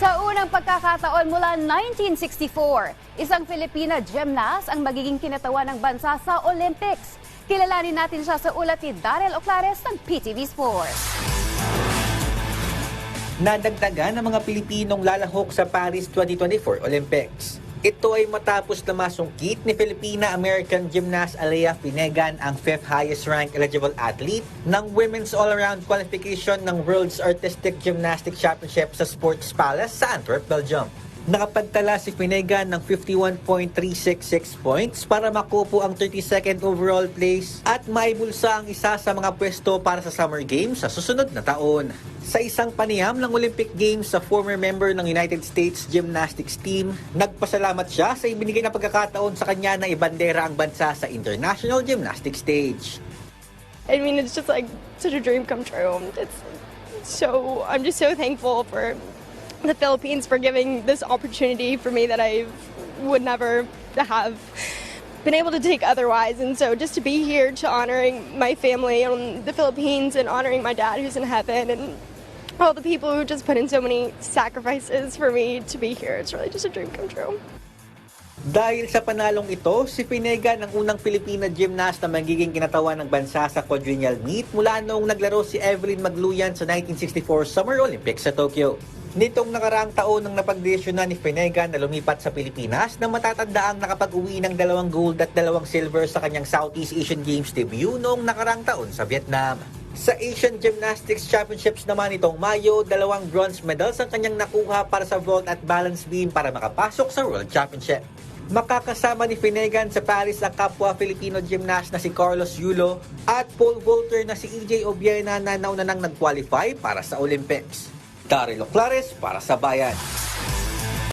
Sa unang pagkakataon mula 1964, isang Filipina gymnast ang magiging kinatawan ng bansa sa Olympics. Kilalanin natin siya sa ulat ni Daryl Oclares ng PTV Sports. Nadagdagan ng mga Pilipinong lalahok sa Paris 2024 Olympics. Ito ay matapos na masungkit ni Filipina-American gymnast Alea Finegan ang fifth highest ranked eligible athlete ng Women's All-Around Qualification ng World's Artistic Gymnastics Championship sa Sports Palace sa Antwerp, Belgium. Nakapagtala si Finegan ng 51.366 points para makupo ang 32nd overall place at maibulsa ang isa sa mga pwesto para sa Summer Games sa susunod na taon. Sa isang panayam ng Olympic Games sa former member ng United States Gymnastics Team, nagpasalamat siya sa ibinigay na pagkakataon sa kanya na ibandera ang bansa sa international gymnastics stage. I mean, it's just like such a dream come true. It's so, I'm just so thankful for the Philippines for giving this opportunity for me that I would never have been able to take otherwise. And so just to be here to honoring my family in the Philippines and honoring my dad who's in heaven and all the people who just put in so many sacrifices for me to be here. It's really just a dream come true. Dahil sa panalong ito, si Pinega ng unang Filipina gymnast na magiging kinatawan ng bansa sa quadrennial meet mula noong naglaro si Evelyn Magluyan sa 1964 Summer Olympics sa Tokyo. Nitong nakaraang taon nang napagdesisyon na ni Pinega na lumipat sa Pilipinas na matatanda ang nakapag-uwi ng dalawang gold at dalawang silver sa kanyang Southeast Asian Games debut noong nakaraang taon sa Vietnam. Sa Asian Gymnastics Championships naman itong Mayo, dalawang bronze medals ang kanyang nakuha para sa vault at balance beam para makapasok sa World Championship. Makakasama ni Finegan sa Paris ang kapwa Filipino gymnast na si Carlos Yulo at pole vaulter na si EJ Obiena na nauna nang nag-qualify para sa Olympics. Daryl Oclares para sa Bayan.